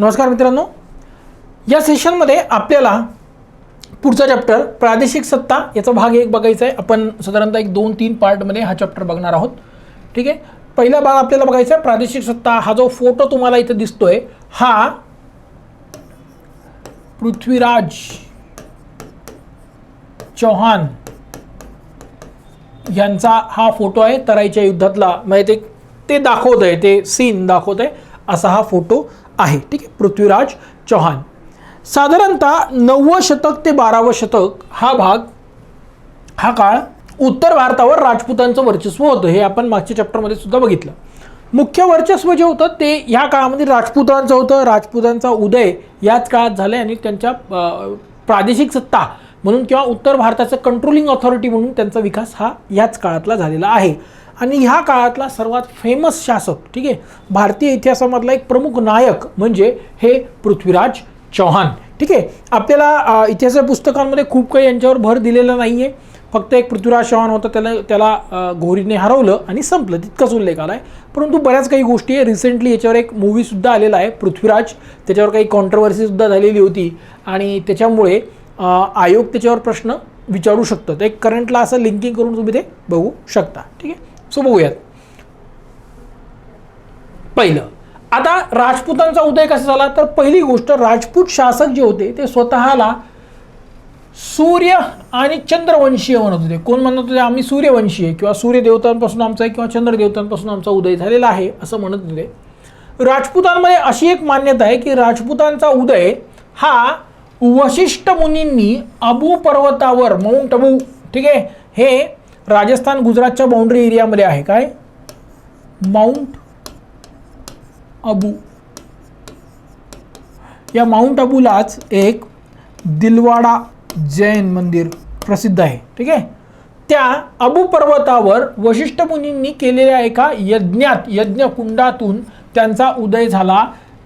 नमस्कार मित्रांनो. या सेशनमध्ये आपल्याला पुढचा चॅप्टर प्रादेशिक सत्ता याचा भाग एक बघायचा आहे. आपण साधारणतः एक दोन तीन पार्टमध्ये हा चॅप्टर बघणार आहोत. ठीक आहे? पहिला भाग आपल्याला बघायचा आहे प्रादेशिक सत्ता. हा जो फोटो तुम्हाला इथे दिसतोय हा पृथ्वीराज चौहान यांचा हा फोटो आहे. तराईच्या युद्धातला म्हणजे ते ते दाखवत आहे ते सीन दाखवत आहे असा हा फोटो आहे. ठीक आहे? पृथ्वीराज चौहान. साधारणतः नववं शतक ते बारावं शतक हा भाग हा काळ उत्तर भारतावर राजपूतांचं वर्चस्व होतं. हे आपण मागच्या चॅप्टरमध्ये सुद्धा बघितलं. मुख्य वर्चस्व जे होतं ते ह्या काळामध्ये राजपूतांचं होतं. राजपूतांचा उदय याच काळात झाला आणि त्यांच्या प्रादेशिक सत्ता म्हणून किंवा उत्तर भारताचं कंट्रोलिंग ऑथॉरिटी म्हणून त्यांचा विकास हा याच काळातला झालेला आहे. आणि ह्या काळातला सर्वात फेमस शासक ठीक आहे भारतीय इतिहासामधला एक प्रमुख नायक म्हणजे हे पृथ्वीराज चौहान. ठीक आहे आपल्याला इतिहासाच्या पुस्तकांमध्ये खूप काही यांच्यावर भर दिलेला नाही आहे फक्त एक पृथ्वीराज चौहान होता त्याला त्याला घोरीने हरवलं आणि संपलं तितकाच उल्लेख आला आहे परंतु बऱ्याच काही गोष्टी आहे रिसेंटली याच्यावर एक मूवीसुद्धा आलेला आहे पृथ्वीराज. त्याच्यावर काही कॉन्ट्रवर्सीसुद्धा झालेली होती. आणि त्याच्यामुळे आयोग त्याच्यावर प्रश्न विचारू शकतात एक करंटला असं लिंकिंग करून तुम्ही ते बघू शकता. ठीक आहे? सो बघूयात. पहिलं. आता राजपूतांचा उदय कसा झाला? तर पहिली गोष्ट राजपूत शासक जे होते ते स्वतःला सूर्य आणि चंद्रवंशीय म्हणत होते. कोण म्हणत होते? आम्ही सूर्यवंशीय किंवा सूर्यदेवतांपासून आमचा आहे किंवा चंद्रदेवतांपासून आमचा उदय झालेला आहे असं म्हणत होते. राजपूतांमध्ये अशी एक मान्यता आहे की राजपूतांचा उदय हा वशिष्ठ मुनींनी अबू पर्वतावर माउंट अबू ठीक आहे? हे राजस्थान गुजरातच्या बाउंड्री एरियामध्ये आहे. काय? माउंट अबू. या माउंट अबूलाच एक दिलवाडा जैन मंदिर प्रसिद्ध आहे. ठीक आहे? त्या अबू पर्वतावर वशिष्ठ मुनींनी केलेल्या एका यज्ञात यज्ञकुंडातून त्यांचा उदय झाला.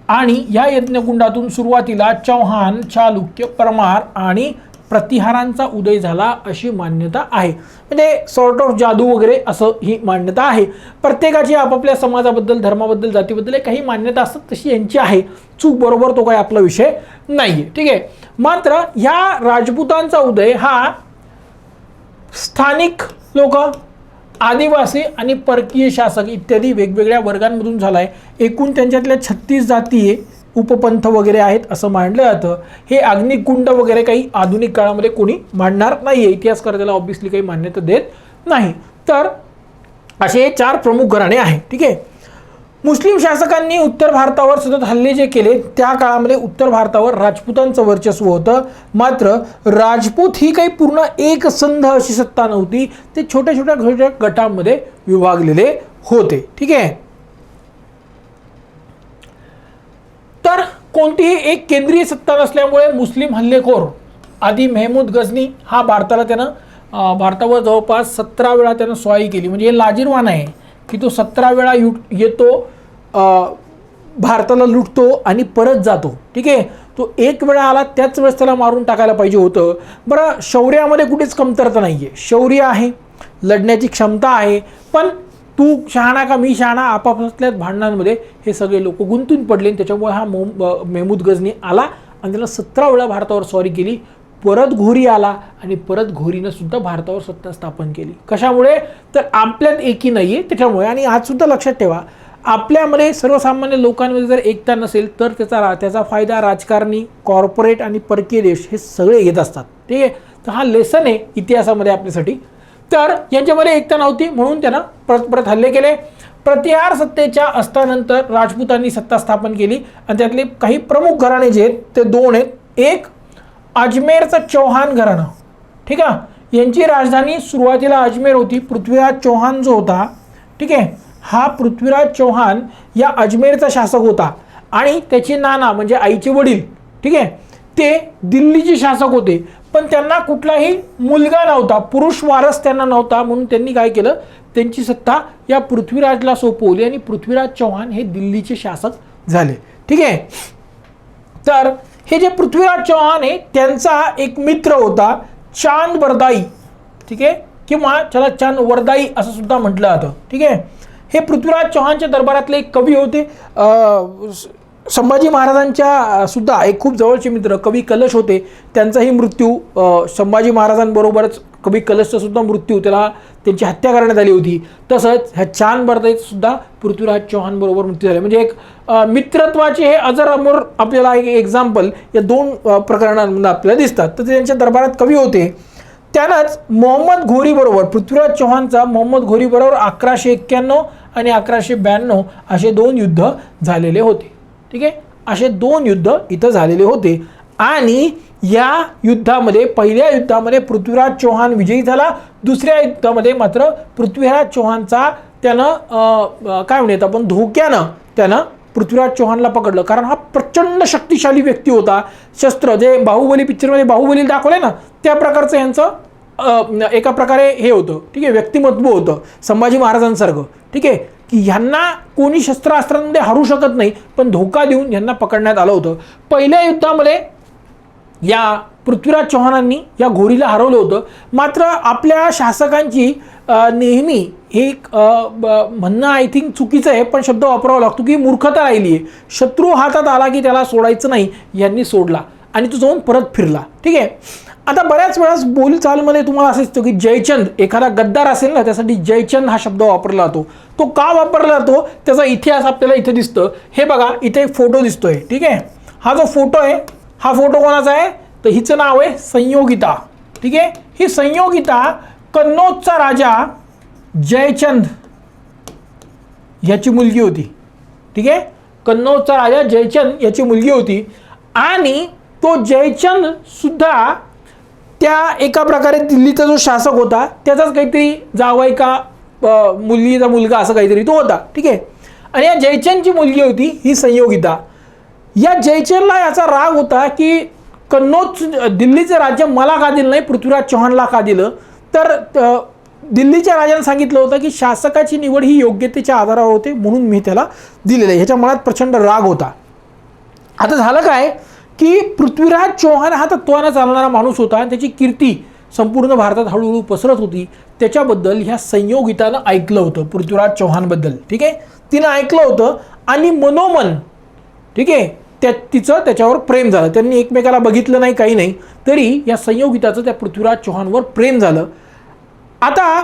आणि या यज्ञकुंडातून सुरुवातीला चौहान चालुक्य परमार आणि प्रतिहारांचा उदय झाला अशी मान्यता आहे. म्हणजे सॉर्ट ऑफ जादू वगैरे असं ही मान्यता आहे. प्रत्येकाची आपापल्या समाजाबद्दल धर्माबद्दल जातीबद्दल काही मान्यता असतात तशी यांची आहे. चूक बरोबर तो काही आपला विषय नाही आहे ठीक आहे? मात्र ह्या राजपूतांचा उदय हा स्थानिक लोक आदिवासी आणि परकीय शासक इत्यादी वेगवेगळ्या वर्गांमधून झाला आहे एकूण त्यांच्यातल्या छत्तीस जाती आहे उपपंथ वगैरे आहेत असं मांडलं जातं. हे अग्निकुंड वगैरे काही आधुनिक काळामध्ये कोणी मांडणार नाही आहे इतिहासकार त्याला ऑब्व्हियसली काही मान्यता देत नाही. तर असे हे चार प्रमुख घराणे आहेत. ठीक आहे? मुस्लिम शासकांनी उत्तर भारतावर सतत हल्ले जे केले त्या काळामध्ये उत्तर भारतावर राजपूतांचं वर्चस्व होतं. मात्र राजपूत ही काही पूर्ण एक संध अशी सत्ता नव्हती. ते छोट्या छोट्या छोट्या गटांमध्ये विभागलेले होते. ठीक आहे? तर कोणतीही एक केंद्रीय सत्ता नसल्यामुळे मुस्लिम हल्लेखोर आधी मेहमूद गझनी हा भारताला त्यानं भारतावर जवळपास सतरा वेळा त्यानं स्वाई केली. म्हणजे हे लाजीरवान आहे. की तो सतरा वेळा यु येतो भारताला लुटतो आणि परत जातो. ठीक आहे? तो एक वेळा आला त्याच वेळेस त्याला मारून टाकायला पाहिजे होतं. बरं शौर्यामध्ये कुठेच कमतरता नाही आहे शौर्य आहे लढण्याची क्षमता आहे पण तू शहाणा का मी शहाणा आपापसातल्याच भांडणांमध्ये हे सगळे लोक गुंतून पडले आणि त्याच्यामुळे हा मोम मेहमूद गजनी आला आणि त्याला सतरा वेळा भारतावर सॉरी केली. परत घोरी आला आणि परत घोरीनं सुद्धा भारतावर सत्ता स्थापन केली. कशामुळे? तर आपल्यात एकी नाही आहे त्याच्यामुळे. आणि आज सुद्धा लक्षात ठेवा आपल्यामध्ये सर्वसामान्य लोकांमध्ये जर एकता नसेल तर त्याचा रा त्याचा फायदा राजकारणी कॉर्पोरेट आणि परकीय देश हे सगळे घेत असतात. ठीक आहे? तर हा लेसन आहे इतिहासामध्ये आपल्यासाठी. तर यांच्यामध्ये एकता नव्हती म्हणून त्यांना परत परत हल्ले केले. प्रतिहार सत्तेच्या असतानंतर राजपूतांनी सत्ता स्थापन केली. आणि त्यातले काही प्रमुख घराणे जे आहेत ते दोन आहेत. एक अजमेरचं चौहान घराणं. ठीक आहे? यांची राजधानी सुरुवातीला अजमेर होती पृथ्वीराज चौहान जो होता ठीक आहे? हा पृथ्वीराज चौहान या अजमेरचा शासक होता. आणि त्याची नाना म्हणजे आईचे वडील ठीक आहे? ते दिल्लीचे शासक होते. पण त्यांना कुठलाही मुलगा नव्हता पुरुष वारस त्यांना नव्हता म्हणून त्यांनी काय केलं? त्यांची सत्ता या पृथ्वीराजला सोपवली आणि पृथ्वीराज चौहान हे दिल्लीचे शासक झाले. ठीक आहे? तर हे जे पृथ्वीराज चौहान आहे त्यांचा एक मित्र होता चांद वरदाई ठीक आहे? किंवा त्याला चांद वरदाई असं सुद्धा म्हटलं जातं. ठीक आहे? हे पृथ्वीराज चौहानच्या दरबारातले एक कवी होते. संभाजी महाराजांच्या सुद्धा एक खूप जवळचे मित्र कवी कलश होते. त्यांचाही मृत्यू संभाजी महाराजांबरोबरच कवी कलशचा सुद्धा मृत्यू त्याला त्यांची हत्या करण्यात आली होती. तसंच ह्या छान बर्देचा सुद्धा पृथ्वीराज चौहान बरोबर मृत्यू झाले. म्हणजे एक मित्रत्वाचे हे अजर अमर आपल्याला एक एक्झाम्पल या दोन प्रकरणांमध्ये आपल्याला दिसतात. तर ते त्यांच्या दरबारात कवी होते. त्यानंच मोहम्मद घोरीबरोबर पृथ्वीराज चौहानचा मोहम्मद घोरीबरोबर अकराशे एक्क्याण्णव आणि अकराशे ब्याण्णव असे दोन युद्ध झालेले होते. ठीक आहे? असे दोन युद्ध इथं झालेले होते. आणि या युद्धामध्ये पहिल्या युद्धामध्ये पृथ्वीराज चौहान विजयी झाला. दुसऱ्या युद्धामध्ये मात्र पृथ्वीराज चौहानचा त्यानं काय म्हणत आपण धोक्यानं त्यानं पृथ्वीराज चौहानला पकडलं. कारण हा प्रचंड शक्तिशाली व्यक्ती होता. शस्त्र जे बाहुबली पिक्चरमध्ये बाहुबली दाखवले ना त्या प्रकारचं यांचं एका प्रकारे हे होतं. ठीक आहे व्यक्तिमत्व होतं संभाजी महाराजांसारखं. ठीक आहे की ह्यांना कोणी शस्त्रास्त्रांमध्ये हरू शकत नाही पण धोका देऊन यांना पकडण्यात आलं होतं. पहिल्या युद्धामध्ये या पृथ्वीराज चौहानांनी या घोरीला हरवलं होतं. मात्र आपल्या शासकांची नेहमी एक ब- म्हणणं आय थिंक चुकीचं आहे पण शब्द वापरावा लागतो की मूर्खता राहिली आहे. शत्रू हातात आला की त्याला सोडायचं नाही यांनी सोडला. आणि तो जाऊन परत फिरला. ठीक आहे? आता बऱ्याच वेळास बोलचालमध्ये तुम्हाला असं दिसतं की जयचंद एखादा गद्दार असेल ना त्यासाठी जयचंद हा शब्द वापरला जातो. तो का वापरला जातो? त्याचा इतिहास आपल्याला इथे दिसतं. हे बघा इथे एक फोटो दिसतोय. ठीक आहे? हा जो फोटो आहे हा फोटो कोणाचा आहे? तर हिचं नाव आहे संयोगिता. ठीक आहे? ही संयोगिता कन्नौजचा राजा जयचंद ह्याची मुलगी होती. ठीक आहे? कन्नौजचा राजा जयचंद याची मुलगी होती. आणि तो जयचंद सुद्धा त्या एका प्रकारे दिल्लीचा जो शासक होता त्याचाच काहीतरी जावाई का मुलगीचा मुलगा असं काहीतरी तो होता. ठीक आहे? आणि या जयचंदची मुलगी होती ही संयोगिता. या जयचंदला याचा राग होता की कन्नौज दिल्लीचं राज्य मला का दिलं नाही पृथ्वीराज चौहानला का दिलं? तर दिल्लीच्या राजाने सांगितलं होतं की शासकाची निवड ही योग्यतेच्या आधारावर होते म्हणून मी त्याला दिलेलं आहे. ह्याच्या मनात प्रचंड राग होता. आता झालं काय की पृथ्वीराज चौहान हा तत्वानं चालणारा माणूस होता आणि त्याची कीर्ती संपूर्ण भारतात हळूहळू पसरत होती. त्याच्याबद्दल ह्या संयोगितानं ऐकलं होतं पृथ्वीराज चौहानबद्दल. ठीक आहे? तिनं ऐकलं होतं आणि मनोमन ठीक आहे? त्या तिचं त्याच्यावर प्रेम झालं. त्यांनी एकमेकाला बघितलं नाही काही नाही. तरी या संयोगिताचं त्या पृथ्वीराज चौहानवर प्रेम झालं. आता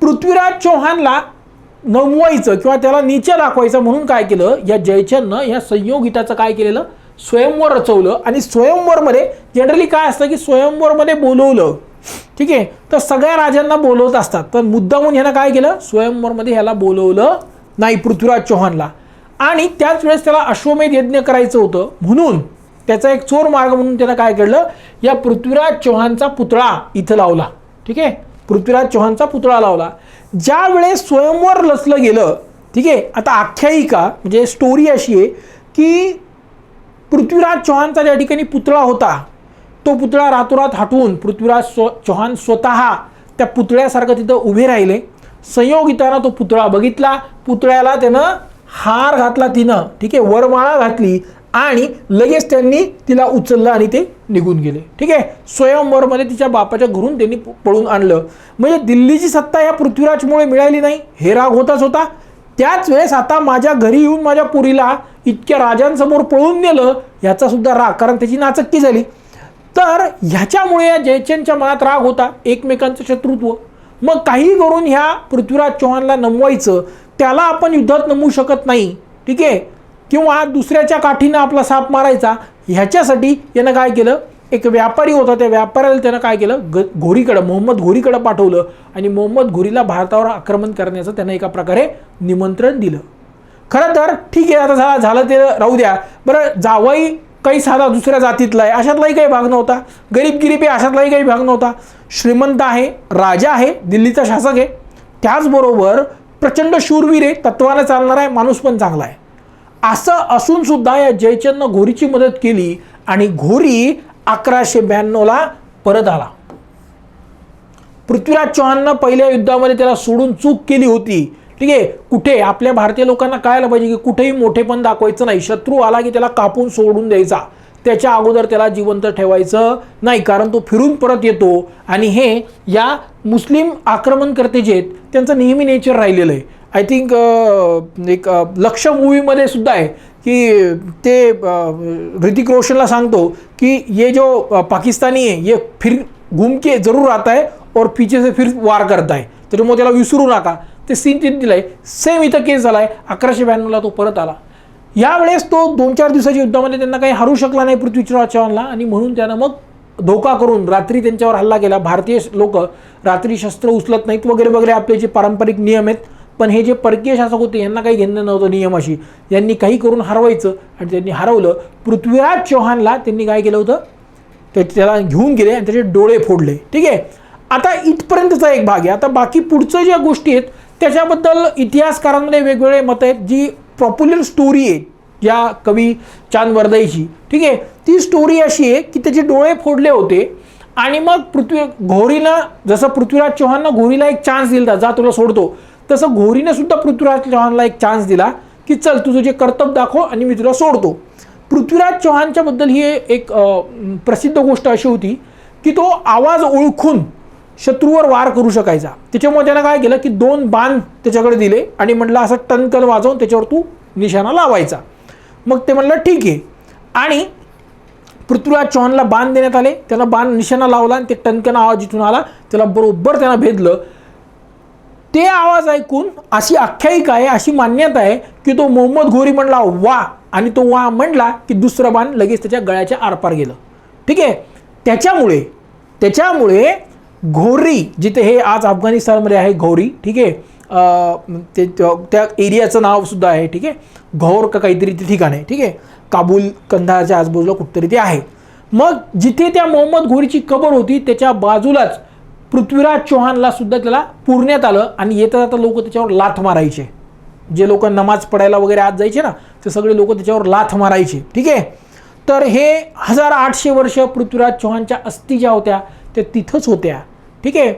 पृथ्वीराज चौहानला नमवायचं किंवा त्याला नीचे दाखवायचं म्हणून काय केलं? या जयचंदनं या संयोगिताचं काय केलेलं? स्वयंवर रचवलं. आणि स्वयंवरमध्ये जनरली काय असतं की स्वयंवरमध्ये बोलवलं. ठीक आहे? तर सगळ्या राजांना बोलवत असतात. पण म्हणून ह्यानं काय केलं? स्वयंवरमध्ये ह्याला बोलवलं नाही पृथ्वीराज चौहानला. आणि त्याच वेळेस त्याला अश्वमेध यज्ञ करायचं होतं. म्हणून त्याचा एक चोर मार्ग म्हणून त्यानं काय केलं? या पृथ्वीराज चौहानचा पुतळा इथं लावला. ठीक आहे? पृथ्वीराज चौहानचा पुतळा लावला. ज्या वेळेस स्वयंवर लसलं गेलं ठीक आहे? आता आख्यायिका म्हणजे स्टोरी अशी आहे की पृथ्वीराज चौहानचा ज्या ठिकाणी पुतळा होता तो पुतळा रातोरात हटवून पृथ्वीराज स्व चौहान स्वतः त्या पुतळ्यासारखं तिथं उभे राहिले. संयोगितानं तो पुतळा बघितला. पुतळ्याला त्यानं हार घातला तिनं. ठीक आहे? वरमाळा घातली आणि लगेच त्यांनी तिला उचललं आणि ते निघून गेले. ठीक आहे? स्वयंवरमध्ये तिच्या बापाच्या घरून त्यांनी पळून आणलं. म्हणजे दिल्लीची सत्ता या पृथ्वीराजमुळे मिळाली नाही. हे राग होताच होता. त्याच वेळेस आता माझ्या घरी येऊन माझ्या पुरीला इतक्या राजांसमोर पळून नेलं याचा सुद्धा राग कारण त्याची नाचक्की झाली. तर ह्याच्यामुळे या जयचंदच्या मनात राग होता एकमेकांचं शत्रुत्व. मग काही करून ह्या पृथ्वीराज चौहानला नमवायचं. त्याला आपण युद्धात नमवू शकत नाही. ठीक आहे? किंवा दुसऱ्याच्या काठीनं आपला साप मारायचा ह्याच्यासाठी यानं काय केलं? एक व्यापारी होता त्या व्यापाऱ्याला त्यानं काय केलं? ग घोरीकडं मोहम्मद घोरीकडं पाठवलं आणि मोहम्मद घोरीला भारतावर आक्रमण करण्याचं त्यानं एका प्रकारे निमंत्रण दिलं. खरं तर ठीक आहे आता झाला झालं ते राहू द्या. बरं जावई काही साधा दुसऱ्या जातीतला आहे. अशातलाही काही भाग नव्हता. गरीब गिरीब आहे अशातलाही काही भाग नव्हता. श्रीमंत आहे राजा आहे दिल्लीचा शासक आहे. त्याचबरोबर प्रचंड शूरवीर आहे तत्वाला चालणार आहे माणूस पण चांगला आहे. असं असून सुद्धा या जयचंदनं घोरीची मदत केली आणि घोरी अकराशे ब्याण्णवला परत आला. पृथ्वीराज चौहाननं पहिल्या युद्धामध्ये त्याला सोडून चूक केली होती. ठीक आहे कुठे? आपल्या भारतीय लोकांना कळायला पाहिजे की कुठेही मोठेपण दाखवायचं नाही. शत्रू आला की त्याला कापून सोडून द्यायचा. त्याच्या अगोदर त्याला जिवंत ठेवायचं नाही कारण तो फिरून परत येतो. आणि हे या मुस्लिम आक्रमणकर्ते जे आहेत त्यांचं नेहमी नेचर राहिलेलं आहे. आय थिंक एक लक्ष मूवीमध्ये सुद्धा आहे की ते ऋतिक रोशनला सांगतो की ये जो पाकिस्तानी आहे ये फिर घुमके जरूर आता है और पीछे से फिर वार करता आहे त्याच्यामुळे त्याला विसरू नका. ते सीन तिथे दिलं आहे सेम इथं केस झाला आहे अकराशे ब्याण्णवला तो परत आला. यावेळेस तो दोन चार दिवसाच्या युद्धामध्ये त्यांना काही हरू शकला नाही पृथ्वीराज चव्हाणला आणि म्हणून त्यानं मग धोका करून रात्री त्यांच्यावर हल्ला केला. भारतीय लोक रात्री शस्त्र उचलत नाहीत वगैरे वगैरे आपले जे पारंपरिक नियम आहेत. पण हे जे परकीय शासक होते यांना काही घेणं नव्हतं नियमाशी. यांनी काही करून हरवायचं आणि त्यांनी हरवलं. पृथ्वीराज चौहानला त्यांनी काय केलं होतं? ते त्याला घेऊन गेले आणि त्याचे डोळे फोडले. ठीक आहे? आता इथपर्यंतचा एक भाग आहे. आता बाकी पुढचं ज्या गोष्टी आहेत त्याच्याबद्दल इतिहासकारांमध्ये वेगवेगळे मत आहेत जी पॉप्युलर स्टोरी आहे या कवी चांद वर्दईची ठीक आहे? ती स्टोरी अशी आहे की त्याचे डोळे फोडले होते आणि मग पृथ्वी घोरीनं जसं पृथ्वीराज चौहाननं घोरीला एक चान्स दिला जा तुला सोडतो. तसं घोरीनं सुद्धा पृथ्वीराज चौहानला एक चान्स दिला की चल तुझं जे कर्तव्य दाखव आणि मी तुला सोडतो. पृथ्वीराज चौहानच्याबद्दल ही एक प्रसिद्ध गोष्ट अशी होती की तो आवाज ओळखून शत्रूवर वार करू शकायचा. त्याच्यामुळे त्यानं काय केलं की दोन बाण त्याच्याकडे दिले आणि म्हटलं असं टनकन वाजवून त्याच्यावर तू निशाणा लावायचा. मग ते म्हणलं ठीक आहे. आणि पृथ्वीराज चौहानला बाण देण्यात आले. त्याला बाण निशाणा लावला आणि ते टनकन आवाज जिथून आला त्याला बरोबर त्यानं भेदलं. ते आवाज ऐकून अशी आख्यायिका आहे अशी मान्यता आहे की तो मोहम्मद घोरी म्हणला वा. आणि तो वा म्हणला की दुसरं बाण लगेच त्याच्या गळ्याच्या आरपार गेलं. ठीक आहे? त्याच्यामुळे त्याच्यामुळे घोरी जिथे हे आज अफगाणिस्तानमध्ये आहे घोरी ठीक आहे? ते त्या- एरियाचं नावसुद्धा आहे ठीक आहे? घौर का काहीतरी ते ठिकाण आहे ठीक आहे? काबूल कंधारच्या आजूबाजूला कुठतरी ते आहे. मग जिथे त्या मोहम्मद घोरीची कबर होती त्याच्या बाजूलाच पृथ्वीराज चौहानला सुद्धा त्याला पुरण्यात आलं आणि येता जाता लोक त्याच्यावर लाथ मारायचे. जे लोक नमाज पडायला वगैरे आज जायचे ना ते सगळे लोक त्याच्यावर लाथ मारायचे ठीक आहे? तर हे हजार आठशे वर्ष पृथ्वीराज चौहानच्या अस्थी ज्या होत्या त्या तिथंच होत्या. ठीक आहे?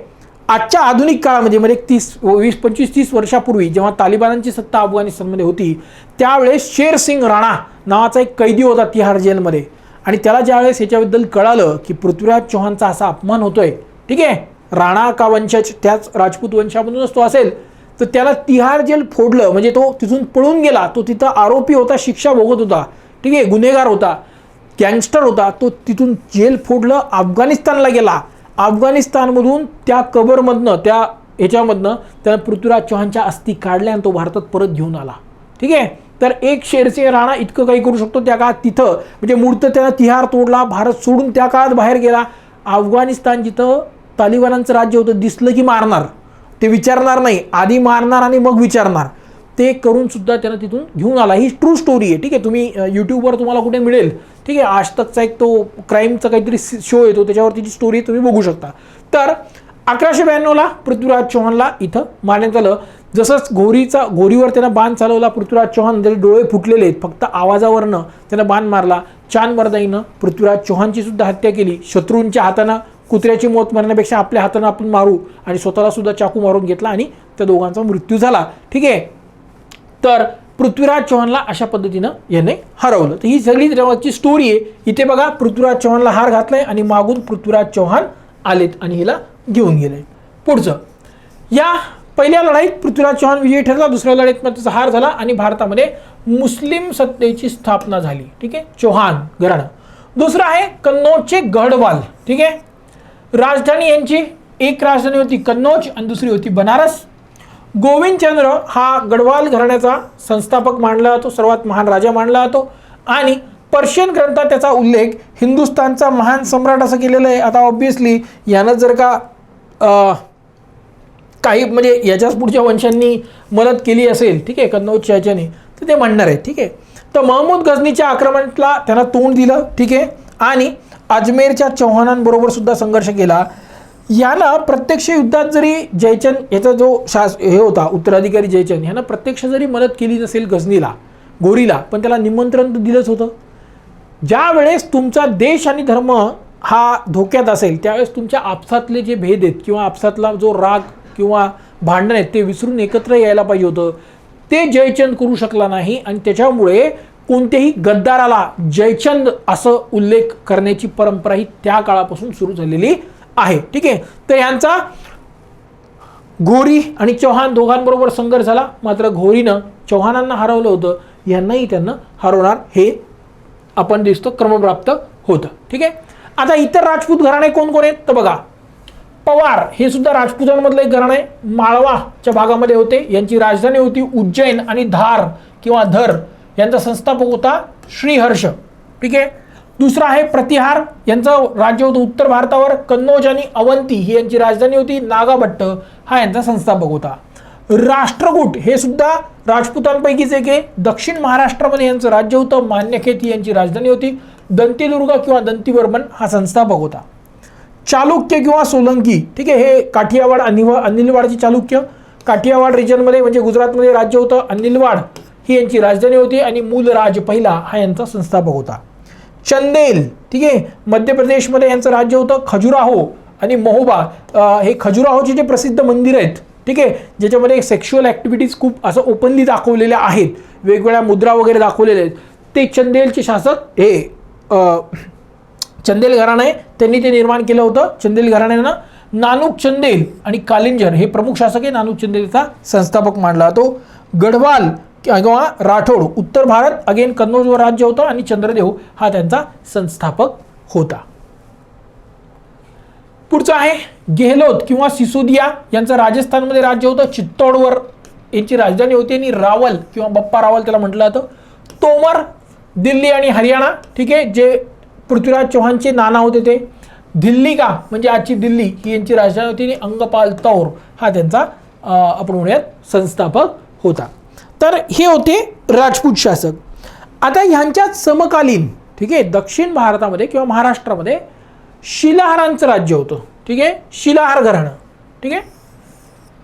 आजच्या आधुनिक काळामध्ये म्हणजे तीस वीस पंचवीस तीस वर्षापूर्वी जेव्हा तालिबानांची सत्ता अफगाणिस्तानमध्ये होती त्यावेळेस शेर सिंग राणा नावाचा एक कैदी होता तिहार जेलमध्ये. आणि त्याला ज्यावेळेस याच्याबद्दल कळालं की पृथ्वीराज चौहानचा असा अपमान होतोय ठीक आहे? राणा का वंशाच त्याच राजपूत वंशामधूनच तो असेल तर त्याला तिहार जेल फोडलं म्हणजे तो तिथून पळून गेला तो तिथं आरोपी होता शिक्षा भोगत होता ठीक आहे? गुन्हेगार होता गँगस्टर होता तो तिथून जेल फोडलं अफगाणिस्तानला गेला. अफगाणिस्तानमधून त्या कबरमधनं त्या ह्याच्यामधनं त्यानं पृथ्वीराज चौहानच्या अस्थी काढल्या आणि तो भारतात परत घेऊन आला. ठीक आहे? तर एक शेरसिंह राणा इतकं काही करू शकतो त्या काळात तिथं म्हणजे मूर्त त्यानं तिहार तोडला भारत सोडून त्या काळात बाहेर गेला. अफगाणिस्तान जिथं तालिबानांचं राज्य होतं दिसलं की मारणार. ते विचारणार नाही. आधी मारणार आणि मग विचारणार. ते करून सुद्धा त्यांना तिथून घेऊन आला. ही ट्रू स्टोरी आहे ठीक आहे? तुम्ही यूट्यूबवर तुम्हाला कुठे मिळेल ठीक आहे? आज तकचा एक तो क्राईमचा काहीतरी शो येतो त्याच्यावरती जी स्टोरी तुम्ही बघू शकता. तर अकराशे ब्याण्णवला पृथ्वीराज चौहानला इथं मारण्यात आलं. जसंच घोरीचा घोरीवर त्यानं बाण चालवला पृथ्वीराज चौहान त्याचे डोळे फुटलेले आहेत. फक्त आवाजावरनं त्यानं बाण मारला. चान वरदाईनं पृथ्वीराज चौहानची सुद्धा हत्या केली. शत्रूंच्या हातानं कुत्र्याची मौत मारण्यापेक्षा आपल्या हातानं आपण मारू आणि स्वतःला सुद्धा चाकू मारून घेतला आणि त्या दोघांचा मृत्यू झाला. ठीक आहे? तर पृथ्वीराज चौहानला अशा पद्धतीनं याने हरवलं. तर ही सगळी तेव्हाची स्टोरी आहे. इथे बघा पृथ्वीराज चौहानला हार घातलाय आणि मागून पृथ्वीराज चौहान आलेत आणि हिला घेऊन गेले पुढचं या पहिल्या लढाईत पृथ्वीराज चौहान विजयी ठरला दुसऱ्या लढाईत मात्र त्याचा हार झाला आणि भारतामध्ये मुस्लिम सत्तेची स्थापना झाली. ठीक आहे? चौहान घराणं. दुसरं आहे कन्नौजचे गढवाल. ठीक आहे? राजधानी यांची एक राजधानी होती कन्नौज आणि दुसरी होती बनारस. गोविंदचंद्र हा गढवाल घराण्याचा संस्थापक मानला जातो सर्वात महान राजा मानला जातो. आणि पर्शियन ग्रंथात त्याचा उल्लेख हिंदुस्थानचा महान सम्राट असं केलेलं आहे. आता ऑब्विसली यानं जर का काही म्हणजे याच्याच पुढच्या वंशांनी मदत केली असेल ठीक आहे कन्नौजच्या याच्याने तर ते म्हणणार आहे ठीक आहे. तर महमूद गझनीच्या आक्रमणाला त्यांना तोंड दिलं ठीक आहे. आणि अजमेरच्या चौहानांबरोबर सुद्धा संघर्ष केला. यानं प्रत्यक्ष युद्धात जरी जयचंद याचा जो शास हे होता उत्तराधिकारी जयचंद ह्यानं प्रत्यक्ष जरी मदत केली नसेल गझनीला गोरीला पण त्याला निमंत्रण तर दिलंच होतं. ज्या वेळेस तुमचा देश आणि धर्म हा धोक्यात असेल त्यावेळेस तुमच्या आपसातले जे भेद आहेत किंवा आपसातला जो राग किंवा भांडण आहेत ते विसरून एकत्र यायला पाहिजे होतं. ते जयचंद करू शकला नाही आणि त्याच्यामुळे कोणत्याही गद्दाराला जयचंद असं उल्लेख करण्याची परंपरा ही त्या काळापासून सुरू झालेली आहे. ठीक आहे? तर यांचा घोरी आणि चौहान दोघांबरोबर संघर्ष झाला. मात्र घोरीनं चौहानांना हरवलं होतं. यांनाही त्यांना हरवणार हे आपण दिसतो क्रमप्राप्त होतं. ठीक आहे? आता इतर राजपूत घराणे कोण कोण आहेत? तर बघा पवार हे सुद्धा राजपूतांमधलं एक घराणं. आहे माळवाच्या भागामध्ये होते. यांची राजधानी होती उज्जैन आणि धार किंवा धर. यांचा संस्थापक होता श्रीहर्ष. ठीक आहे? दुसरा आहे प्रतिहार. यांचं राज्य होतं उत्तर भारतावर. कन्नौज आणि अवंती ही यांची राजधानी होती. नागाभट्ट हा यांचा संस्थापक होता. राष्ट्रकूट हे सुद्धा राजपूतांपैकीच एक आहे. दक्षिण महाराष्ट्रामध्ये यांचं राज्य होतं. मान्यखेत ही यांची राजधानी होती. दंतीदुर्ग किंवा दंतीवर्मन हा संस्थापक होता. चालुक्य किंवा सोलंकी ठीक आहे हे काठियावाड अनिव अनिलवाडचे चालुक्य. काठियावाड रिजनमध्ये म्हणजे गुजरातमध्ये राज्य होतं. अनिलवाड ही यांची राजधानी होती आणि मूलराज पहिला हा यांचा संस्थापक होता. चंदेल ठीक आहे? मध्य प्रदेशमध्ये यांचं राज्य होतं खजुराहो आणि महोबा. हे खजुराहोचे जे प्रसिद्ध मंदिर आहेत ठीक आहे? ज्याच्यामध्ये सेक्शुअल ॲक्टिव्हिटीज खूप असं ओपनली दाखवलेल्या आहेत. वेगवेगळ्या मुद्रा वगैरे दाखवलेल्या आहेत. ते चंदेलचे शासक हे चंदेल घराणे आहे त्यांनी ते निर्माण केलं होतं. चंदेल घराण्यानं नानूक चंदेल आणि कालिंजर हे प्रमुख शासक आहे. नानूक चंदेलचा संस्थापक मानला जातो. गढवाल किंवा राठोड उत्तर भारत अगेन कन्नौजवर राज्य होतं आणि चंद्रदेव हा त्यांचा संस्थापक होता. पुढचं आहे गेहलोत किंवा सिसोदिया यांचं राजस्थानमध्ये राज्य होतं. चित्तौडवर यांची राजधानी होती आणि रावल किंवा बप्पा रावल त्याला म्हटलं जातं. तोमर दिल्ली आणि हरियाणा ठीक आहे जे पृथ्वीराज चौहानचे नाना होते ते. दिल्ली का? म्हणजे आजची दिल्ली ही यांची राजधानी होती आणि अंगपाल तौर हा त्यांचा आपण म्हणूयात संस्थापक होता. तर हे होते राजपूत शासक. आता ह्यांच्यात समकालीन ठीक आहे दक्षिण भारतामध्ये किंवा महाराष्ट्रामध्ये शिलाहारांचं राज्य होतं ठीक आहे शिलाहार घराणं ठीक आहे.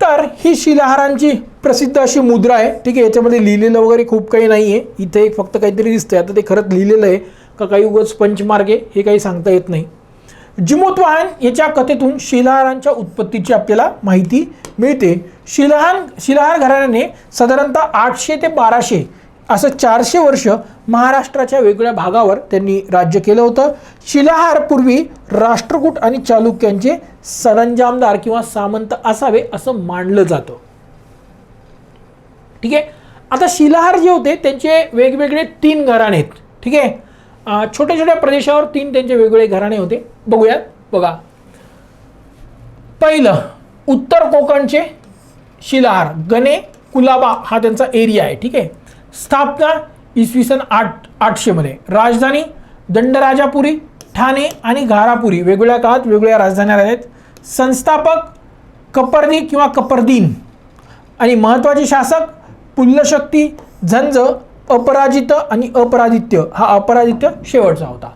तर ही शिलाहारांची प्रसिद्ध अशी मुद्रा आहे ठीक आहे याच्यामध्ये लिहिलेलं वगैरे खूप काही नाही आहे इथे एक फक्त काहीतरी दिसतंय आता ते खरंच लिहिलेलं आहे का काही उगच पंचमार्गे हे काही सांगता येत नाही. जिमोत्वाहन याच्या कथेतून शिलाहारांच्या उत्पत्तीची आपल्याला माहिती मिळते. शिलाहार शिलाहार घराण्याने साधारणतः आठशे ते बाराशे असं चारशे वर्ष महाराष्ट्राच्या वेगवेगळ्या भागावर त्यांनी राज्य केलं होतं. शिलाहार पूर्वी राष्ट्रकूट आणि चालुक्यांचे सरंजामदार किंवा सामंत असावे असं मानलं जातं. ठीक आहे? आता शिलाहार जे होते त्यांचे वेगवेगळे तीन घराणे आहेत. ठीक आहे? छोट्या छोट्या प्रदेशावर तीन त्यांचे वेगवेगळे घराणे होते. बघूयात. बघा. पहिलं उत्तर कोकणचे शिलाहार. गणे कुलाबा हा त्यांचा एरिया आहे. ठीक आहे? स्थापना इसवी सन आठ आठशेमध्ये राजधानी दंडराजापुरी ठाणे आणि घारापुरी. वेगवेगळ्या काळात वेगवेगळ्या राजधान्या आहेत. संस्थापक कपर्दी किंवा कपर्दीन. आणि महत्त्वाचे शासक पुल्लशक्ती झंज अपराजित आणि अपराधित्य हा अपराधित्य शेवटचा होता.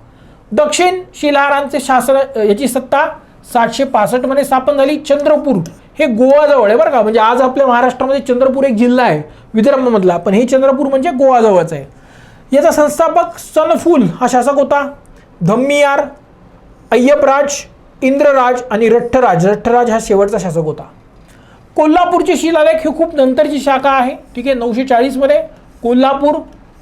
दक्षिण शिलाहारांचे शासन याची सत्ता सातशे पासष्टमध्ये स्थापन झाली. चंद्रपूर हे गोवाजवळ आहे बरं का. म्हणजे आज आपल्या महाराष्ट्रामध्ये चंद्रपूर एक जिल्हा आहे विदर्भमधला. पण हे चंद्रपूर म्हणजे गोवाजवळच आहे. याचा संस्थापक सनफूल हा शासक होता. धम्मियार अय्यपराज इंद्रराज आणि रठ्ठराज. रठ्ठराज हा शेवटचा शासक होता. कोल्हापूरचे शिलालेख ही खूप नंतरची शाखा आहे. ठीक आहे नऊशे चाळीसमध्ये कोल्हापूर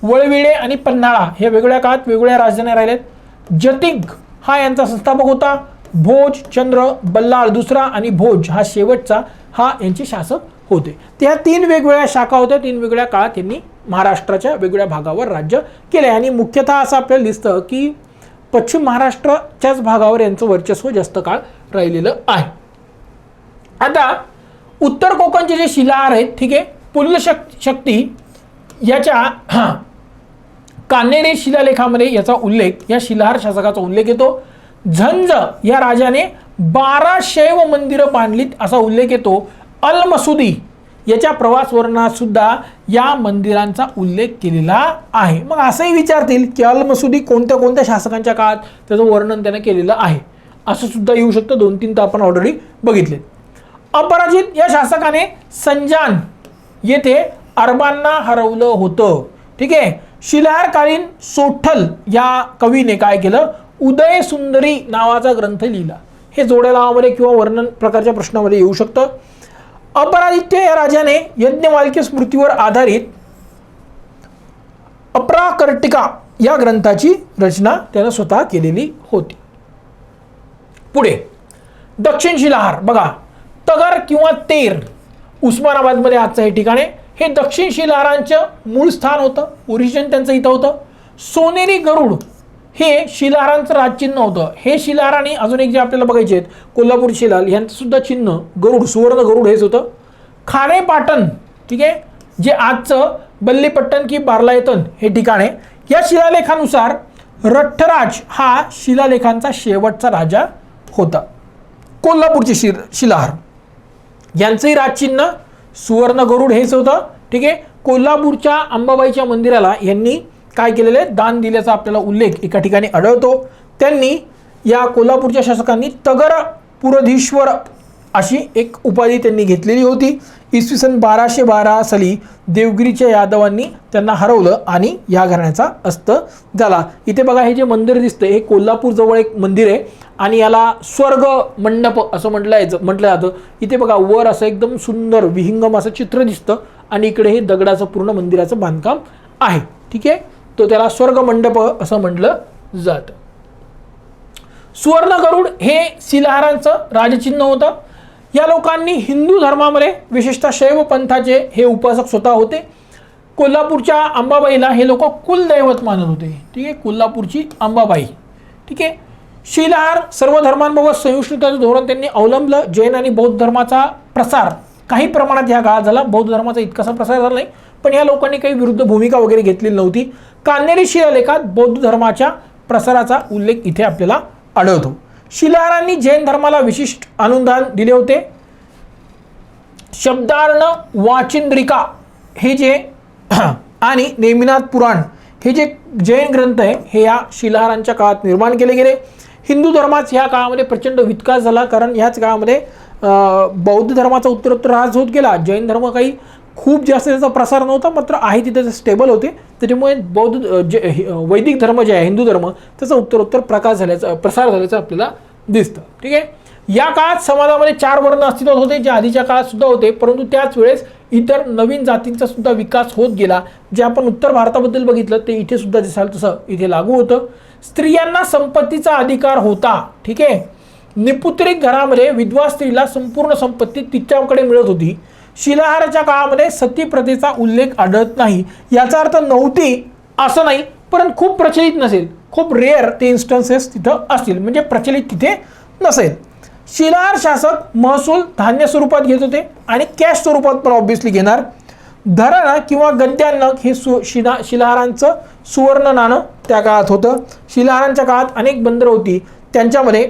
वळविळे आणि पन्हाळा हे वेगवेगळ्या काळात वेगवेगळ्या राजधान्या राहिल्यात जतिग हा यांचा संस्थापक होता. भोज चंद्र बल्लाळ दुसरा आणि भोज हा शेवटचा हा यांचे शासक होते. त्या तीन वेगवेगळ्या शाखा होत्या. तीन वेगवेगळ्या काळात यांनी महाराष्ट्राच्या वेगवेगळ्या भागावर राज्य केले. आणि मुख्यतः असं आपल्याला दिसतं की पश्चिम महाराष्ट्राच्याच भागावर यांचं वर्चस्व जास्त काळ राहिलेलं आहे. आता उत्तर कोकणचे जे शिलाहार आहेत ठीक आहे पुल्लशक शक्ती याच्या कान्हेडे शिलालेखामध्ये याचा उल्लेख या शिलाहार शासकाचा उल्लेख येतो. झंज या राजाने बारा शैव मंदिरं बांधलीत असा उल्लेख येतो. अल मसुदी याच्या प्रवास सुद्धा या मंदिरांचा उल्लेख केलेला आहे. मग असंही विचारतील की अल मसुदी कोणत्या कोणत्या शासकांच्या काळात त्याचं वर्णन त्यानं केलेलं आहे? असं सुद्धा येऊ शकतं. दोन तीन तर आपण ऑलरेडी बघितले अपराजित या शासकाने संजान येथे अरबांना हरवलं होतं. ठीक आहे? शिलाहारकालीन सोठल या कवीने काय केलं? उदय सुंदरी नावाचा ग्रंथ लिहिला. हे जोड्या लावामध्ये किंवा वर्णन प्रकारच्या प्रश्नामध्ये येऊ शकतं. अपरादित्य या राजाने यज्ञवाल्क्य स्मृतीवर आधारित अपराकर्टिका या ग्रंथाची रचना त्यानं स्वतः केलेली होती. पुढे. दक्षिण शिलाहार. बघा. तगर किंवा तेर. उस्मानाबादमध्ये आजचं हे ठिकाण आहे. हे दक्षिण शिलाहारांचं मूळ स्थान होतं ओरिजिन त्यांचं इथं होतं. सोनेरी गरुड हे शिलाहारांचं राजचिन्ह होतं हे शिलाहार आणि अजून एक जे आपल्याला बघायचे आहेत कोल्हापूर शिलाल यांचंसुद्धा चिन्ह गरुड सुवर्ण गरुड हेच होतं. खाडेपाटण ठीक आहे? जे आजचं बल्लीपट्टण की बार्लायतन हे ठिकाण आहे. या शिलालेखानुसार रठ्ठराज हा शिलालेखांचा शेवटचा राजा होता. कोल्हापूरचे शिर शिलाहार. यांचंही राजचिन्ह सुवर्ण गरुड हेच होतं. ठीक आहे? कोल्हापूरच्या अंबाबाईच्या मंदिराला यांनी काय केलेलं आहे? दान दिल्याचा आपल्याला उल्लेख एका ठिकाणी आढळतो. त्यांनी या कोल्हापूरच्या शासकांनी तगर पुरधीश्वर अशी एक उपाधी त्यांनी घेतलेली होती. इसवी सन बाराशे बारा साली देवगिरीच्या यादवांनी त्यांना हरवलं आणि या घराण्याचा अस्त झाला. इथे बघा हे जे मंदिर दिसतं हे कोल्हापूरजवळ एक मंदिर आहे आणि याला स्वर्ग मंडप असं म्हटलं यायचं म्हटलं जातं. इथे बघा वर असं एकदम सुंदर विहिंगम असं चित्र दिसतं आणि इकडे हे दगडाचं पूर्ण मंदिराचं बांधकाम आहे. ठीक आहे? तो त्याला स्वर्ग मंडप असं म्हटलं जातं. सुवर्ण गरुड हे शिलाहारांचं राजचिन्ह होतं. या लोकांनी हिंदू धर्मामध्ये विशेषतः शैव पंथाचे हे उपासक स्वतः होते. कोल्हापूरच्या अंबाबाईला हे लोक कुलदैवत मानत होते. ठीक आहे? कोल्हापूरची अंबाबाई. ठीक आहे? शिलाहार सर्व धर्मांबाबत सहिष्णुताचं धोरण त्यांनी अवलंबलं. जैन आणि बौद्ध धर्माचा प्रसार काही प्रमाणात ह्या काळात झाला. बौद्ध धर्माचा इतकासा प्रसार झाला नाही. पण या लोकांनी काही विरुद्ध भूमिका वगैरे घेतलेली नव्हती. कान्हेरी शिलालेखात बौद्ध धर्माच्या प्रसाराचा उल्लेख इथे आपल्याला आढळतो. शिलाहारांनी जैन धर्माला विशिष्ट अनुदान दिले होते. शब्दार्ण वाचिंद्रिका हे जे आणि नेमिनाथ पुराण हे जे जैन ग्रंथ आहे हे या शिलाहारांच्या काळात निर्माण केले गेले. हिंदू धर्माच ह्या काळामध्ये प्रचंड विकास झाला कारण ह्याच काळामध्ये बौद्ध धर्माचा उत्तरोत्तर ह्रास होत गेला. जैन धर्म काही खूप जास्त त्याचा प्रसार नव्हता मात्र आहे तिथे स्टेबल होते. त्याच्यामुळे बौद्ध जे वैदिक धर्म जे आहे हिंदू धर्म त्याचा उत्तरोत्तर प्रकाश झाल्याचा प्रसार झाल्याचं आपल्याला दिसतं. ठीक आहे? या काळात समाजामध्ये चार वर्ण अस्तित्वात होते जे आधीच्या काळात सुद्धा होते परंतु त्याच वेळेस इतर नवीन जातींचा सुद्धा विकास होत गेला. जे आपण उत्तर भारताबद्दल बघितलं ते इथे सुद्धा दिसाल तसं इथे लागू होतं. स्त्रियांना संपत्तीचा अधिकार होता. ठीक आहे? निपुत्रिक घरामध्ये विधवा स्त्रीला संपूर्ण संपत्ती तिच्याकडे मिळत होती. शिलाहाराच्या काळामध्ये सती प्रथेचा उल्लेख आढळत नाही. याचा अर्थ नव्हती असं नाही परंतु खूप प्रचलित नसेल. खूप रेअर ते इन्स्टन्सेस तिथं असतील. म्हणजे प्रचलित तिथे नसेल. शिलाहार शासक महसूल धान्य स्वरूपात घेत होते आणि कॅश स्वरूपात पण ऑब्व्हियसली घेणार. धरण किंवा गद्यांना हे सु शिला शिलाहारांचं सुवर्ण नाणं त्या काळात होतं. शिलाहारांच्या काळात अनेक बंदरं होती. त्यांच्यामध्ये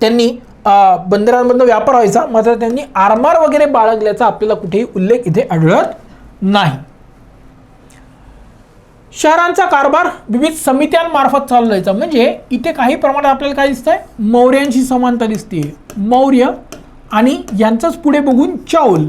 त्यांनी बंदरांमधनं व्यापार व्हायचा मात्र त्यांनी आरमार वगैरे बाळगल्याचा आपल्याला कुठेही उल्लेख इथे आढळत नाही. शहरांचा कारभार विविध समित्यांमार्फत चालू जायचा म्हणजे इथे काही प्रमाणात आपल्याला काय दिसतंय? मौर्यांशी समानता दिसते मौर्य आणि यांचंच पुढे बघून चौल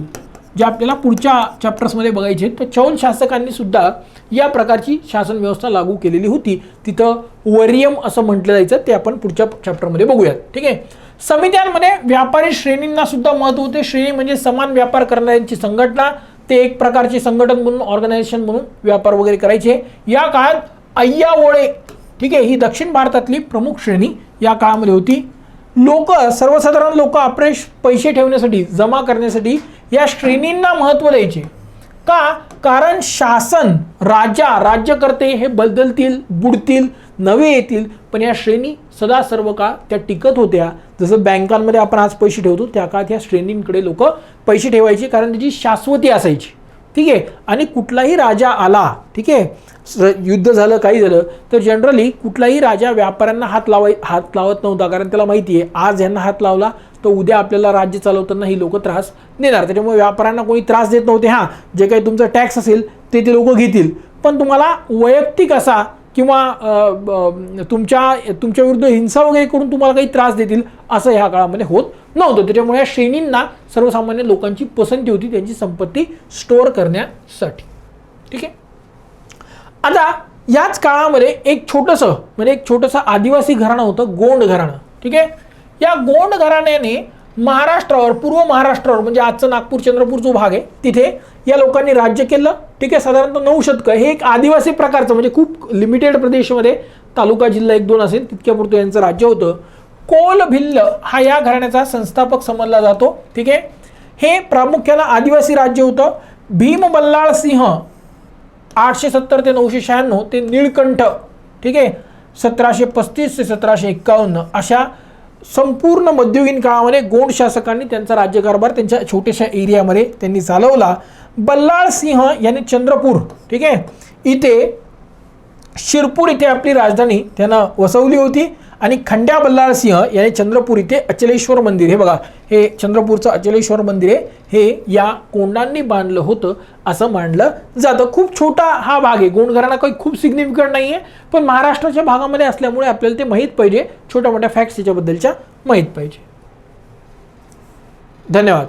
जे आपल्याला पुढच्या चॅप्टर्समध्ये बघायचे तर चौल शासकांनी सुद्धा या प्रकारची शासन व्यवस्था लागू केलेली होती. तिथं वरियम असं म्हटलं जायचं. ते आपण पुढच्या चॅप्टरमध्ये बघूयात. ठीक आहे? समित्यांमध्ये व्यापारी श्रेणींना सुद्धा महत्त्व होते. श्रेणी म्हणजे समान व्यापार करणाऱ्यांची संघटना. ते एक प्रकारचे संघटन म्हणून ऑर्गनायझेशन म्हणून व्यापार वगैरे करायचे. या काळात अय्यावोळे ठीक आहे ही दक्षिण भारतातली प्रमुख श्रेणी या काळामध्ये होती. लोक सर्वसाधारण लोक आपले पैसे ठेवण्यासाठी जमा करण्यासाठी या श्रेणींना महत्त्व द्यायचे. का? कारण शासन राजा राज्यकर्ते हे बदलतील बुडतील नवे येतील. पण या श्रेणी सदा सर्व काळ त्या टिकत होत्या. जसं बँकांमध्ये आपण आज पैसे ठेवतो त्या काळात ह्या श्रेणींकडे लोक पैसे ठेवायचे कारण त्याची शाश्वती असायची. ठीक आहे? आणि कुठलाही राजा आला ठीक आहे? स- युद्ध झालं काही झालं तर जनरली कुठलाही राजा व्यापाऱ्यांना हात लावाय हात लावत नव्हता कारण त्याला माहिती आहे आज यांना हात लावला तर उद्या आपल्याला राज्य चालवताना ही लोक त्रास देणार. त्याच्यामुळे व्यापाऱ्यांना कोणी त्रास देत नव्हते हां. जे काही तुमचं टॅक्स असेल ते ते लोक घेतील. पण तुम्हाला वैयक्तिक असा किंवा तुमच्या तुमच्या विरुद्ध हिंसा वगैरे करून तुम्हाला काही त्रास देतील असं ह्या काळामध्ये होत नव्हतं. त्याच्यामुळे या श्रेणींना सर्वसामान्य लोकांची पसंती होती त्यांची संपत्ती स्टोअर करण्यासाठी. ठीक आहे? आता याच काळामध्ये एक छोटंसं म्हणजे एक छोटंसं आदिवासी घराणं होतं गोंड घराणं. ठीक आहे? या गोंड घराण्याने महाराष्ट्रावर पूर्व महाराष्ट्रावर म्हणजे आजचं नागपूर चंद्रपूर जो भाग आहे तिथे या लोकांनी राज्य केलं. ठीक आहे? साधारणतः नऊ शतकं. हे एक आदिवासी प्रकारचं म्हणजे खूप लिमिटेड प्रदेशमध्ये तालुका जिल्हा एक दोन असेल तितक्यापुरतं यांचं राज्य होतं. कोल भिल्ल हा या घराण्याचा संस्थापक समजला जातो. ठीक आहे? हे प्रामुख्यानं आदिवासी राज्य होतं. भीम बल्लाळ सिंह आठशे सत्तर ते नऊशे शहाण्णव ते निळकंठ. ठीक आहे? सतराशे पस्तीस ते सतराशे एक्कावन्न अशा संपूर्ण मध्ययुगीन काळामध्ये गोंड शासकांनी त्यांचा राज्यकारभार त्यांच्या छोट्याशा एरियामध्ये त्यांनी चालवला. बल्लाळ सिंह यांनी चंद्रपूर. ठीक आहे? इथे शिरपूर इथे आपली राजधानी त्यानं वसवली होती. आणि खंड्या बल्लाळ सिंह याने चंद्रपूर इथे अचलेश्वर मंदिर हे बघा हे चंद्रपूरचं अचलेश्वर मंदिर आहे. हे या कोंडांनी बांधलं होतं असं मानलं जातं. खूप छोटा हा भाग आहे. गोंड घराणा काही खूप सिग्निफिकंट नाही आहे पण महाराष्ट्राच्या भागामध्ये असल्यामुळे आपल्याला ते माहीत पाहिजे. छोट्या मोठ्या फॅक्ट्स त्याच्याबद्दलच्या माहीत पाहिजे. धन्यवाद.